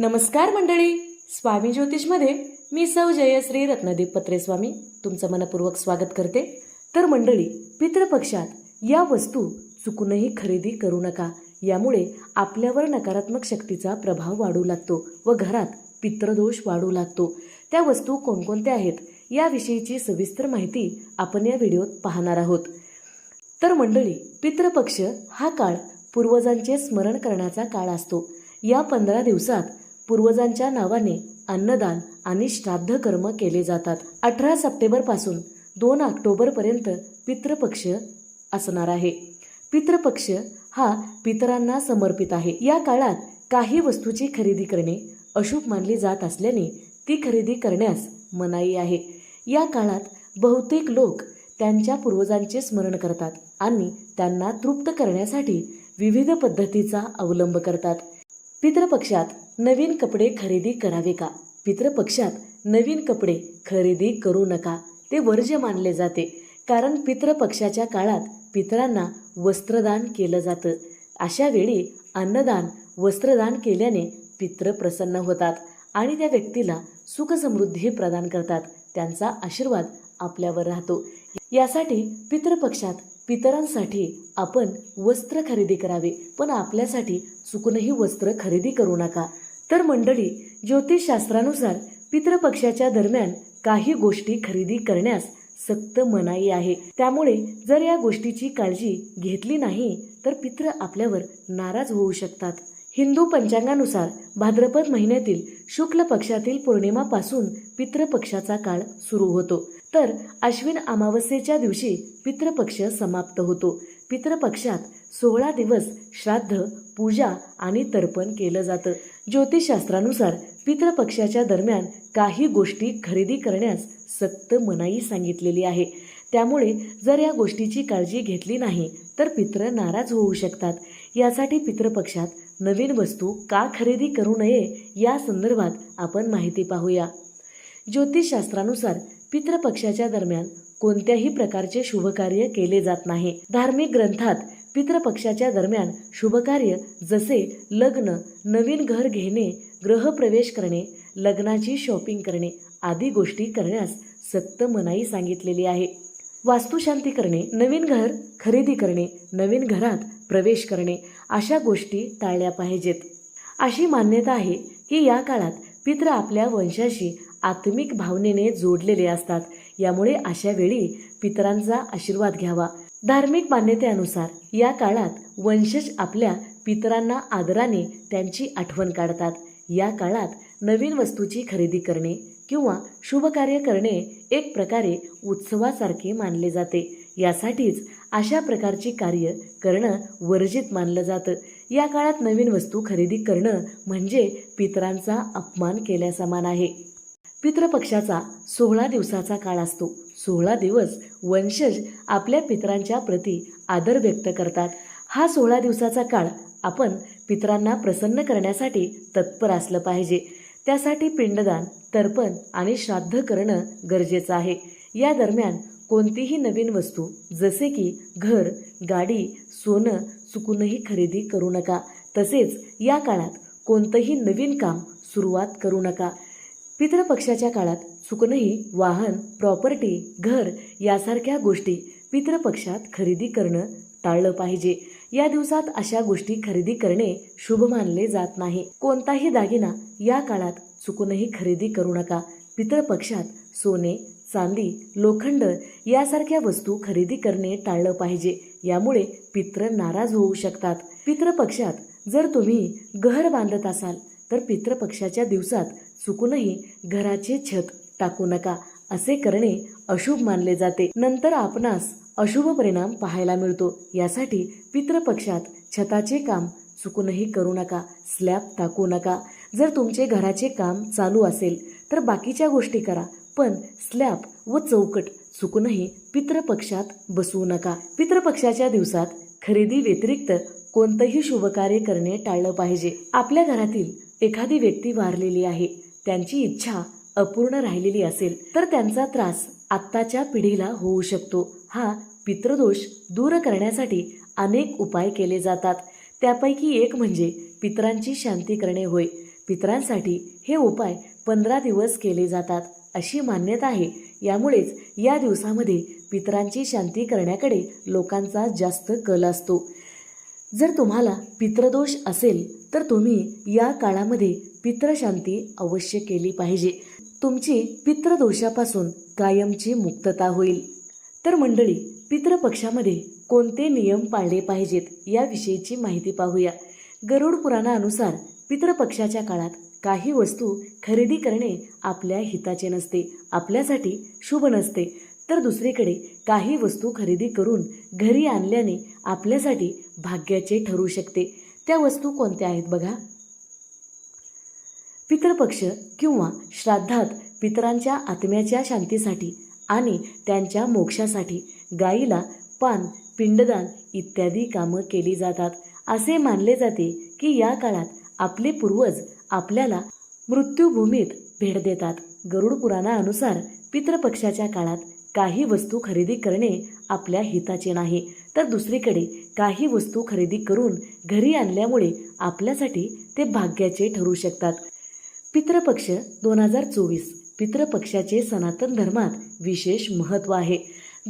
नमस्कार मंडळी. स्वामी ज्योतिषमध्ये मी सौ जयश्री रत्नदीप पत्रे स्वामी तुमचं मनपूर्वक स्वागत करते. तर मंडळी पितृपक्षात या वस्तू चुकूनही खरेदी करू नका. यामुळे आपल्यावर नकारात्मक शक्तीचा प्रभाव वाढू लागतो व घरात पितृदोष वाढू लागतो. त्या वस्तू कोणकोणत्या आहेत याविषयीची सविस्तर माहिती आपण या व्हिडिओत पाहणार आहोत. तर मंडळी पितृपक्ष हा काळ पूर्वजांचे स्मरण करण्याचा काळ असतो. या पंधरा दिवसात पूर्वजांच्या नावाने अन्नदान आणि श्राद्ध कर्म केले जातात. अठरा सप्टेंबरपासून दोन ऑक्टोबर पर्यंत पितृपक्ष असणार आहे. पितृपक्ष हा पितरांना समर्पित आहे. या काळात काही वस्तूची खरेदी करणे अशुभ मानली जात असल्याने ती खरेदी करण्यास मनाई आहे. या काळात बहुतेक लोक त्यांच्या पूर्वजांचे स्मरण करतात आणि त्यांना तृप्त करण्यासाठी विविध पद्धतीचा अवलंब करतात. पितृपक्षात नवीन कपडे खरेदी करावे का? पितृपक्षात नवीन कपडे खरेदी करू नका. ते वर्ज्य मानले जाते. कारण पितृपक्षाच्या काळात पितरांना वस्त्रदान केलं जातं. अशा वेळी अन्नदान वस्त्रदान केल्याने पित्र प्रसन्न होतात आणि त्या व्यक्तीला सुखसमृद्धी प्रदान करतात. त्यांचा आशीर्वाद आपल्यावर राहतो. यासाठी पितृपक्षात पितरांसाठी आपण वस्त्र खरेदी करावे पण आपल्यासाठी चुकूनही वस्त्र खरेदी करू नका. तर मंडळी ज्योतिषशास्त्रानुसार पितृपक्षाच्या दरम्यान काही गोष्टी खरेदी करण्यास सक्त मनाई आहे. त्यामुळे जर या गोष्टीची काळजी घेतली नाही तर पित्र आपल्यावर नाराज होऊ शकतात. हिंदू पंचांगानुसार भाद्रपद महिन्यातील शुक्ल पक्षातील पौर्णिमापासून पितृपक्षाचा काळ सुरू होतो. तर अश्विन अमावस्येच्या दिवशी पितृपक्ष समाप्त होतो. पितृपक्षात सोळा दिवस श्राद्ध पूजा आणि तर्पण केलं जातं. ज्योतिषशास्त्रानुसार पितृपक्षाच्या दरम्यान काही गोष्टी खरेदी करण्यास सक्त मनाई सांगितलेली आहे. त्यामुळे जर या गोष्टीची काळजी घेतली नाही तर पित्र नाराज होऊ शकतात. यासाठी पितृपक्षात नवीन वस्तू का खरेदी करू नये या संदर्भात आपण माहिती पाहूया. ज्योतिषशास्त्रानुसार पितृपक्षाच्या दरम्यान कोणत्याही प्रकारचे शुभकार्य केले जात नाही. धार्मिक ग्रंथात पितृपक्षाच्या दरम्यान शुभकार्य जसे लग्न नवीन घर घेणे ग्रहप्रवेश करणे लग्नाची शॉपिंग करणे आदी गोष्टी करण्यास सक्त मनाई सांगितलेली आहे. वास्तुशांती करणे नवीन घर खरेदी करणे नवीन घरात प्रवेश करणे अशा गोष्टी टाळल्या पाहिजेत. अशी मान्यता आहे की या काळात पित्र आपल्या वंशाशी आत्मिक भावनेने जोडलेले असतात. यामुळे अशा वेळी पितरांचा आशीर्वाद घ्यावा. धार्मिक मान्यतेनुसार या काळात वंशज आपल्या पितरांना आदराने त्यांची आठवण काढतात. या काळात नवीन वस्तूची खरेदी करणे किंवा शुभकार्य करणे एक प्रकारे उत्सवासारखे मानले जाते. यासाठीच अशा प्रकारची कार्य करणं वर्जित मानलं जातं. या काळात नवीन वस्तू खरेदी करणं म्हणजे पितरांचा अपमान केल्यासमान आहे. पितृपक्षाचा सोळा दिवसाचा काळ असतो. सोळा दिवस वंशज आपल्या पितरांच्या प्रती आदर व्यक्त करतात. हा सोळा दिवसाचा काळ आपण पित्रांना प्रसन्न करण्यासाठी तत्पर असलं पाहिजे. त्यासाठी पिंडदान तर्पण आणि श्राद्ध करणं गरजेचं आहे. या दरम्यान कोणतीही नवीन वस्तू जसे की घर गाडी सोनं चुकूनही खरेदी करू नका. तसेच या काळात कोणतंही नवीन काम सुरुवात करू नका. पितृपक्षाच्या काळात चुकूनही वाहन प्रॉपर्टी घर यासारख्या गोष्टी पितृपक्षात खरेदी करणं टाळलं पाहिजे. या दिवसात अशा गोष्टी खरेदी करणे शुभ मानले जात नाही. कोणताही दागिना या काळात चुकूनही खरेदी करू नका. पितृपक्षात सोने चांदी लोखंड यासारख्या वस्तू खरेदी करणे टाळलं पाहिजे. यामुळे पित्र नाराज होऊ शकतात. पितृपक्षात जर तुम्ही घर बांधत असाल तर पितृपक्षाच्या दिवसात चुकूनही घराचे छत टाकू नका असे करणे अशुभ मानले जाते. नंतर आपणास अशुभ परिणाम पाहायला मिळतो. यासाठी पितृपक्षात छताचे काम चुकूनही करू नका स्लॅब टाकू नका. जर तुमचे घराचे काम चालू असेल तर बाकीच्या गोष्टी करा पण स्लॅब व चौकट चुकूनही पितृपक्षात बसवू नका. पितृपक्षाच्या दिवसात खरेदी व्यतिरिक्त कोणतंही शुभकार्य करणे टाळलं पाहिजे. आपल्या घरातील एखादी व्यक्ती वारलेली आहे. त्यांची इच्छा अपूर्ण राहिलेली असेल तर त्यांचा त्रास आत्ताच्या पिढीला होऊ शकतो. हा पितृदोष दूर करण्यासाठी अनेक उपाय केले जातात. त्यापैकी एक म्हणजे पितरांची शांती करणे होय. पितरांसाठी हे उपाय पंधरा दिवस केले जातात अशी मान्यता आहे. यामुळेच या दिवसामध्ये पितरांची शांती करण्याकडे लोकांचा जास्त कल असतो. जर तुम्हाला पितृदोष असेल तर तुम्ही या काळामध्ये पितृशांती अवश्य केली पाहिजे. तुमची पितृदोषापासून कायमची मुक्तता होईल. तर मंडळी पितृपक्षामध्ये कोणते नियम पाळले पाहिजेत याविषयीची माहिती पाहूया. गरुड पुराणानुसार पितृपक्षाच्या काळात काही वस्तू खरेदी करणे आपल्या हिताचे नसते आपल्यासाठी शुभ नसते. तर दुसरीकडे काही वस्तू खरेदी करून घरी आणल्याने आपल्यासाठी भाग्याचे ठरू शकते. त्या वस्तू कोणत्या आहेत बघा? पितृपक्ष किंवा श्राद्धात पितरांच्या आत्म्याच्या शांतीसाठी आणि त्यांच्या मोक्षासाठी गायीला पान पिंडदान इत्यादी कामं केली जातात. असे मानले जाते की या काळात आपले पूर्वज आपल्याला मृत्यूभूमीत भेट देतात. गरुड पुराणानुसार पितृपक्षाच्या काळात काही वस्तू खरेदी करणे आपल्या हिताचे नाही. तर दुसरीकडे काही वस्तू खरेदी करून घरी आणल्यामुळे आपल्यासाठी ते भाग्याचे ठरू शकतात. पितृपक्ष दोन हजार चोवीस पितृपक्षाचे सनातन धर्मात विशेष महत्त्व आहे.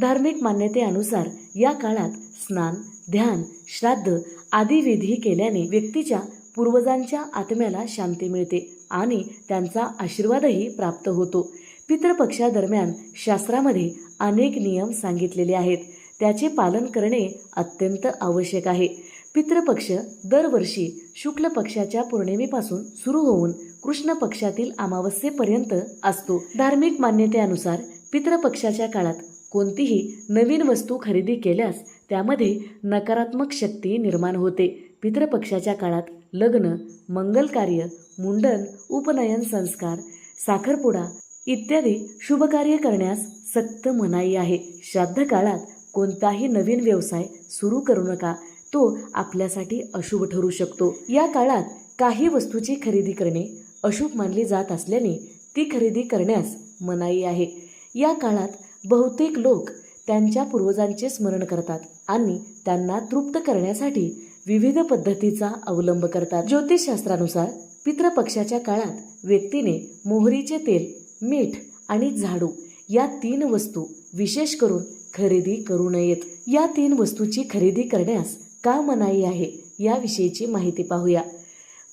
धार्मिक मान्यतेनुसार या काळात स्नान ध्यान श्राद्ध आदी विधी केल्याने व्यक्तीच्या पूर्वजांच्या आत्म्याला शांती मिळते आणि त्यांचा आशीर्वादही प्राप्त होतो. पितृपक्षादरम्यान शास्त्रामध्ये अनेक नियम सांगितलेले आहेत. त्याचे पालन करणे अत्यंत आवश्यक आहे. पितृपक्ष दरवर्षी शुक्ल पक्षाच्या पौर्णिमेपासून सुरू होऊन कृष्ण पक्षातील अमावस्येपर्यंत असतो. धार्मिक मान्यतेनुसार पितृपक्षाच्या काळात कोणतीही नवीन वस्तू खरेदी केल्यास त्यामध्ये नकारात्मक शक्ती निर्माण होते. पितृपक्षाच्या काळात लग्न मंगल कार्य मुंडन उपनयन संस्कार साखरपुडा इत्यादी शुभकार्य करण्यास सक्त मनाई आहे. श्राद्ध काळात कोणताही नवीन व्यवसाय सुरू करू नका. तो आपल्यासाठी अशुभ ठरू शकतो. या काळात काही वस्तूची खरेदी करणे अशुभ मानली जात असल्याने ती खरेदी करण्यास मनाई आहे. या काळात बहुतेक लोक त्यांच्या पूर्वजांचे स्मरण करतात आणि त्यांना तृप्त करण्यासाठी विविध पद्धतीचा अवलंब करतात. ज्योतिषशास्त्रानुसार पितृपक्षाच्या काळात व्यक्तीने मोहरीचे तेल मीठ आणि झाडू या तीन वस्तू विशेष करून खरेदी करू नयेत. या तीन वस्तूची खरेदी करण्यास का मनाई आहे याविषयीची माहिती पाहूया.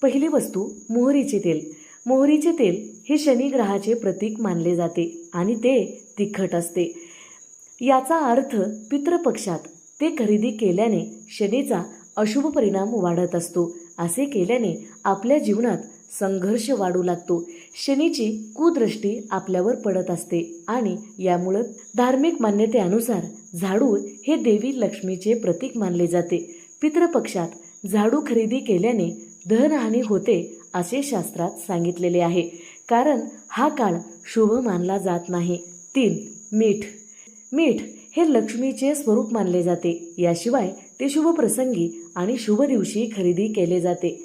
पहिली वस्तू मोहरीचे तेल. मोहरीचे तेल हे शनी ग्रहाचे प्रतीक मानले जाते आणि ते तिखट असते. याचा अर्थ पितृपक्षात ते खरेदी केल्याने शनीचा अशुभ परिणाम वाढत असतो. असे केल्याने आपल्या जीवनात संघर्ष वाढू लागतो. शनीची कुदृष्टी आपल्यावर पडत असते आणि यामुळं धार्मिक मान्यतेनुसार झाडू हे देवी लक्ष्मीचे प्रतीक मानले जाते. पितृपक्षात झाडू खरेदी केल्याने धनहानी होते असे शास्त्रात सांगितलेले आहे. कारण हा काळ शुभ मानला जात नाही. तीन मीठ. मीठ हे लक्ष्मीचे स्वरूप मानले जाते. याशिवाय ते शुभ प्रसंगी आणि शुभ दिवशी खरेदी केले जाते.